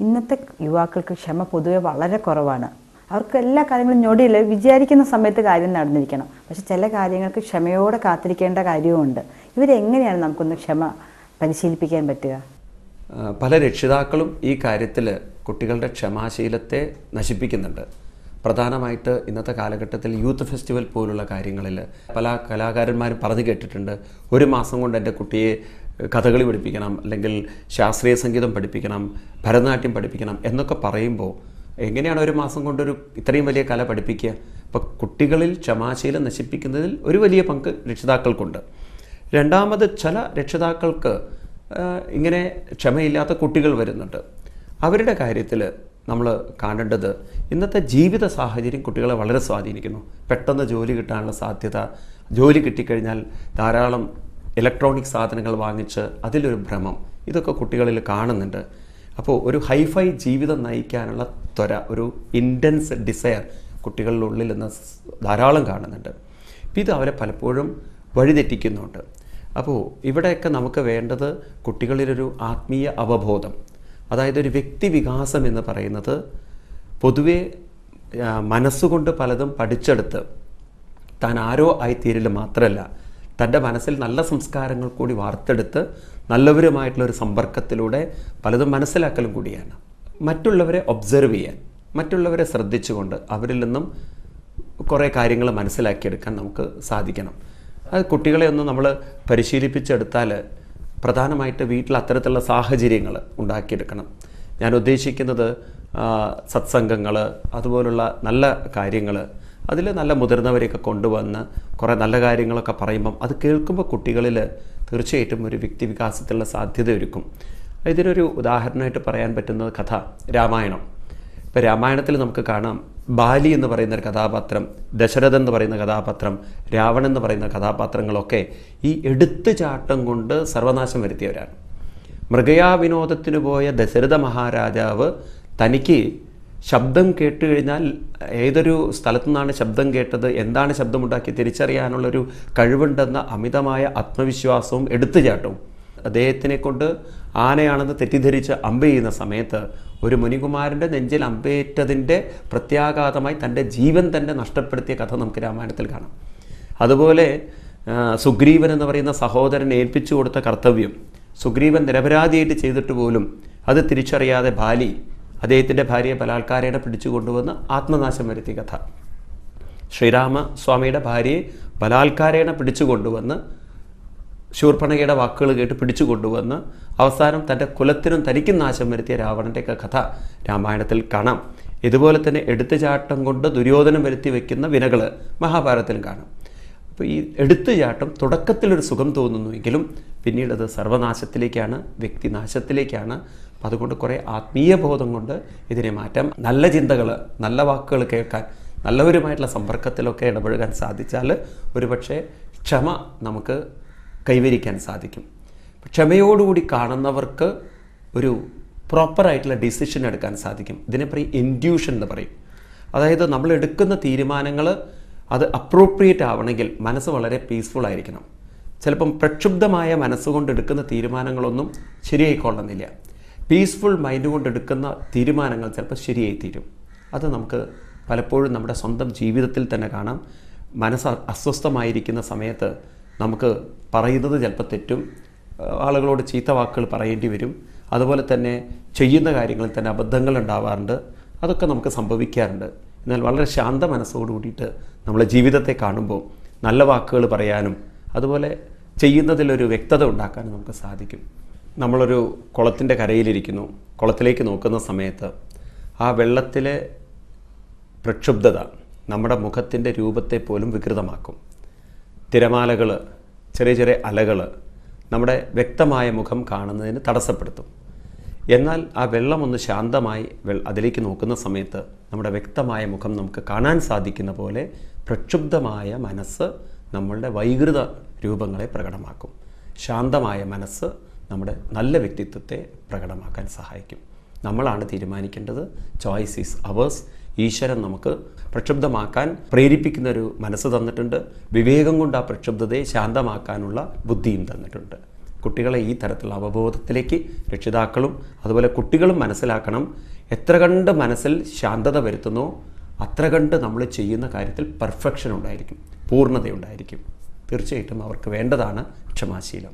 ഇന്നത്തെ യുവാക്കൾക്ക് ക്ഷമ പൊതുവെ വളരെ കുറവാണ്. അവർക്ക് എല്ലാ കാര്യങ്ങളും ഞൊടിയില്ല. വിചാരിക്കുന്ന സമയത്ത് കാര്യം നടന്നിരിക്കണം. പക്ഷെ ചില കാര്യങ്ങൾക്ക് ക്ഷമയോടെ കാത്തിരിക്കേണ്ട കാര്യവുമുണ്ട്. ഇവരെങ്ങനെയാണ് നമുക്കൊന്ന് ക്ഷമ പരിശീലിപ്പിക്കാൻ പറ്റുക? പല രക്ഷിതാക്കളും ഈ കാര്യത്തിൽ കുട്ടികളുടെ ക്ഷമാശീലത്തെ നശിപ്പിക്കുന്നുണ്ട്. പ്രധാനമായിട്ട് ഇന്നത്തെ കാലഘട്ടത്തിൽ യൂത്ത് ഫെസ്റ്റിവൽ പോലുള്ള കാര്യങ്ങളിൽ പല കലാകാരന്മാരും പറഞ്ഞു കേട്ടിട്ടുണ്ട്. ഒരു മാസം കൊണ്ട് എന്റെ കുട്ടിയെ കഥകളി പഠിപ്പിക്കണം അല്ലെങ്കിൽ ശാസ്ത്രീയ സംഗീതം പഠിപ്പിക്കണം ഭരതനാട്യം പഠിപ്പിക്കണം എന്നൊക്കെ പറയുമ്പോൾ എങ്ങനെയാണ് ഒരു മാസം കൊണ്ടൊരു ഇത്രയും വലിയ കല പഠിപ്പിക്കുക? അപ്പോൾ കുട്ടികളിൽ ക്ഷമാശീലം നശിപ്പിക്കുന്നതിൽ ഒരു വലിയ പങ്ക് രക്ഷിതാക്കൾക്കുണ്ട്. രണ്ടാമത് ചില രക്ഷിതാക്കൾക്ക് ഇങ്ങനെ ക്ഷമയില്ലാത്ത കുട്ടികൾ വരുന്നുണ്ട്. അവരുടെ കാര്യത്തിൽ നമ്മൾ കാണേണ്ടത് ഇന്നത്തെ ജീവിത സാഹചര്യം കുട്ടികളെ വളരെ സ്വാധീനിക്കുന്നു. പെട്ടെന്ന് ജോലി കിട്ടാനുള്ള സാധ്യത ജോലി കിട്ടിക്കഴിഞ്ഞാൽ ധാരാളം ഇലക്ട്രോണിക് സാധനങ്ങൾ വാങ്ങിച്ച് അതിലൊരു ഭ്രമം. ഇതൊക്കെ കുട്ടികളിൽ കാണുന്നുണ്ട്. അപ്പോൾ ഒരു ഹൈഫൈ ജീവിതം നയിക്കാനുള്ള ത്വര ഒരു ഇന്റൻസ് ഡിസയർ കുട്ടികളുടെ ഉള്ളിൽ നിന്ന് ധാരാളം കാണുന്നുണ്ട്. ഇത് അവരെ പലപ്പോഴും വഴിതെറ്റിക്കുന്നുണ്ട്. അപ്പോൾ ഇവിടെയൊക്കെ നമുക്ക് വേണ്ടത് കുട്ടികളിലൊരു ആത്മീയ അവബോധം. അതായത് ഒരു വ്യക്തി വികാസം എന്ന് പറയുന്നത് പൊതുവെ മനസ്സുകൊണ്ട് പലതും പഠിച്ചെടുത്ത് താൻ ആരോ ആയിത്തീരൽ മാത്രമല്ല തന്റെ മനസ്സിൽ നല്ല സംസ്കാരങ്ങൾ കൂടി വാർത്തെടുത്ത് നല്ലവരുമായിട്ടുള്ള ഒരു സമ്പർക്കത്തിലൂടെ പലതും മനസ്സിലാക്കലും കൂടിയാണ്. മറ്റുള്ളവരെ ഒബ്സർവ് ചെയ്യാൻ മറ്റുള്ളവരെ ശ്രദ്ധിച്ചുകൊണ്ട് അവരിൽ നിന്നും കുറേ കാര്യങ്ങൾ മനസ്സിലാക്കിയെടുക്കാൻ നമുക്ക് സാധിക്കണം. അത് കുട്ടികളെ ഒന്ന് നമ്മൾ പരിശീലിപ്പിച്ചെടുത്താൽ പ്രധാനമായിട്ട് വീട്ടിൽ അത്തരത്തിലുള്ള സാഹചര്യങ്ങൾ ഉണ്ടാക്കിയെടുക്കണം. ഞാൻ ഉദ്ദേശിക്കുന്നത് സത്സംഗങ്ങൾ അതുപോലുള്ള നല്ല കാര്യങ്ങൾ അതിൽ നല്ല മുതിർന്നവരെയൊക്കെ കൊണ്ടുവന്ന് കുറേ നല്ല കാര്യങ്ങളൊക്കെ പറയുമ്പം അത് കേൾക്കുമ്പോൾ കുട്ടികളിൽ തീർച്ചയായിട്ടും ഒരു വ്യക്തി വികാസത്തിലുള്ള സാധ്യത ഒരുക്കും. ഇതിനൊരു ഉദാഹരണമായിട്ട് പറയാൻ പറ്റുന്നത് കഥ രാമായണം. ഇപ്പോൾ രാമായണത്തിൽ നമുക്ക് കാണാം ബാലി എന്ന് പറയുന്ന ഒരു കഥാപാത്രം ദശരഥൻ എന്ന് പറയുന്ന കഥാപാത്രം രാവണൻ എന്ന് പറയുന്ന കഥാപാത്രങ്ങളൊക്കെ ഈ എടുത്തുചാട്ടം കൊണ്ട് സർവനാശം വരുത്തിയവരാണ്. മൃഗയാ വിനോദത്തിന് പോയ ദശരഥ മഹാരാജാവ് തനിക്ക് ശബ്ദം കേട്ട് കഴിഞ്ഞാൽ ഏതൊരു സ്ഥലത്തു നിന്നാണ് ശബ്ദം കേട്ടത് എന്താണ് ശബ്ദമുണ്ടാക്കി തിരിച്ചറിയാനുള്ളൊരു കഴിവുണ്ടെന്ന അമിതമായ ആത്മവിശ്വാസവും എടുത്തുചാട്ടവും അദ്ദേഹത്തിനെ കൊണ്ട് ആനയാണെന്ന് തെറ്റിദ്ധരിച്ച് അമ്പ ചെയ്യുന്ന സമയത്ത് ഒരു മുനികുമാരന്റെ നെഞ്ചിൽ അമ്പേറ്റതിന്റെ പ്രത്യാഘാതമായി തന്റെ ജീവൻ തന്നെ നഷ്ടപ്പെടുത്തിയ കഥ നമുക്ക് രാമായണത്തിൽ കാണാം. അതുപോലെ സുഗ്രീവൻ എന്ന് പറയുന്ന സഹോദരൻ ഏൽപ്പിച്ചു കൊടുത്ത കർത്തവ്യം സുഗ്രീവൻ നിരപരാധിയായിട്ട് ചെയ്തിട്ട് പോലും അത് തിരിച്ചറിയാതെ ബാലി അദ്ദേഹത്തിന്റെ ഭാര്യയെ ബലാത്കാരയുടെ പിടിച്ചു കൊണ്ടുവന്ന് ആത്മനാശം വരുത്തിയ കഥ. ശ്രീരാമ ശ്രീരാമസ്വാമിയുടെ ഭാര്യയെ ബലാത്കാരേണ പിടിച്ചു കൊണ്ടുവന്ന് ശൂർപ്പണകയുടെ വാക്കുകൾ കേട്ട് പിടിച്ചു കൊണ്ടുവന്ന് അവസാനം തന്റെ കുലത്തിനും തനിക്കും നാശം വരുത്തിയ രാവണന്റെയൊക്കെ കഥ രാമായണത്തിൽ കാണാം. ഇതുപോലെ തന്നെ എടുത്തുചാട്ടം കൊണ്ട് ദുര്യോധനം വരുത്തി വയ്ക്കുന്ന വിനകൾ മഹാഭാരതത്തിലും കാണാം. അപ്പോൾ ഈ എടുത്തുചാട്ടം തുടക്കത്തിലൊരു സുഖം തോന്നുന്നുവെങ്കിലും പിന്നീട് അത് സർവനാശത്തിലേക്കാണ് വ്യക്തിനാശത്തിലേക്കാണ്. അപ്പം അതുകൊണ്ട് കുറേ ആത്മീയ ബോധം കൊണ്ട് ഇതിനെ മാറ്റാം. നല്ല ചിന്തകൾ നല്ല വാക്കുകൾ കേൾക്കാൻ നല്ലവരുമായിട്ടുള്ള സമ്പർക്കത്തിലൊക്കെ ഇടപഴകാൻ സാധിച്ചാൽ ഒരുപക്ഷെ ക്ഷമ നമുക്ക് കൈവരിക്കാൻ സാധിക്കും. ക്ഷമയോടുകൂടി കാണുന്നവർക്ക് ഒരു പ്രോപ്പറായിട്ടുള്ള ഡിസിഷൻ എടുക്കാൻ സാധിക്കും. ഇതിനെ പറയും ഇൻഡ്യൂഷൻ എന്ന് പറയും. അതായത് നമ്മൾ എടുക്കുന്ന തീരുമാനങ്ങൾ അത് അപ്രോപ്രിയേറ്റ് ആവണമെങ്കിൽ മനസ്സ് വളരെ പീസ്ഫുൾ ആയിരിക്കണം. ചിലപ്പം പ്രക്ഷുബ്ധമായ മനസ്സുകൊണ്ട് എടുക്കുന്ന തീരുമാനങ്ങളൊന്നും ശരിയായിക്കൊള്ളുന്നില്ല. പീസ്ഫുൾ മൈൻഡ് കൊണ്ട് എടുക്കുന്ന തീരുമാനങ്ങൾ ചിലപ്പോൾ ശരിയായി തീരും അത് നമുക്ക് പലപ്പോഴും നമ്മുടെ സ്വന്തം ജീവിതത്തിൽ തന്നെ കാണാം. മനസ്സ് അസ്വസ്ഥമായിരിക്കുന്ന സമയത്ത് നമുക്ക് പറയുന്നത് ചിലപ്പോൾ തെറ്റും ആളുകളോട് ചീത്ത വാക്കുകൾ പറയേണ്ടി വരും. അതുപോലെ തന്നെ ചെയ്യുന്ന കാര്യങ്ങളിൽ തന്നെ അബദ്ധങ്ങൾ ഉണ്ടാവാറുണ്ട്. അതൊക്കെ നമുക്ക് സംഭവിക്കാറുണ്ട്. എന്നാൽ വളരെ ശാന്ത മനസ്സോട് കൂടിയിട്ട് നമ്മളെ ജീവിതത്തെ കാണുമ്പോൾ നല്ല വാക്കുകൾ പറയാനും അതുപോലെ ചെയ്യുന്നതിലൊരു വ്യക്തത ഉണ്ടാക്കാനും നമുക്ക് സാധിക്കും. നമ്മളൊരു കുളത്തിന്റെ കരയിലിരിക്കുന്നു. കുളത്തിലേക്ക് നോക്കുന്ന സമയത്ത് ആ വെള്ളത്തിലെ പ്രക്ഷുബ്ധത നമ്മുടെ മുഖത്തിന്റെ രൂപത്തെ പോലും വികൃതമാക്കും. തിരമാലകൾ ചെറിയ ചെറിയ അലകൾ നമ്മുടെ വ്യക്തമായ മുഖം കാണുന്നതിന് തടസ്സപ്പെടുത്തും. എന്നാൽ ആ വെള്ളം ഒന്ന് ശാന്തമായി അതിലേക്ക് നോക്കുന്ന സമയത്ത് നമ്മുടെ വ്യക്തമായ മുഖം നമുക്ക് കാണാൻ സാധിക്കുന്ന പോലെ പ്രക്ഷുബ്ധമായ മനസ്സ് നമ്മളുടെ വൈകൃത രൂപങ്ങളെ പ്രകടമാക്കും. ശാന്തമായ മനസ്സ് നമ്മുടെ നല്ല വ്യക്തിത്വത്തെ പ്രകടമാക്കാൻ സഹായിക്കും. നമ്മളാണ് തീരുമാനിക്കേണ്ടത്. ചോയ്സ് ഈസ് അവേഴ്സ് ഈശ്വരൻ നമുക്ക് പ്രക്ഷുബ്ധമാക്കാൻ പ്രേരിപ്പിക്കുന്ന ഒരു മനസ്സ് തന്നിട്ടുണ്ട്. വിവേകം കൊണ്ട് ആ പ്രക്ഷുബ്ധതയെ ശാന്തമാക്കാനുള്ള ബുദ്ധിയും തന്നിട്ടുണ്ട്. കുട്ടികളെ ഈ തരത്തിലുള്ള അവബോധത്തിലേക്ക് രക്ഷിതാക്കളും അതുപോലെ കുട്ടികളും മനസ്സിലാക്കണം. എത്ര കണ്ട് മനസ്സിൽ ശാന്തത വരുത്തുന്നോ അത്ര കണ്ട് നമ്മൾ ചെയ്യുന്ന കാര്യത്തിൽ പെർഫെക്ഷൻ ഉണ്ടായിരിക്കും. പൂർണതയുണ്ടായിരിക്കും. തീർച്ചയായിട്ടും അവർക്ക് വേണ്ടതാണ് ക്ഷമാശീലം.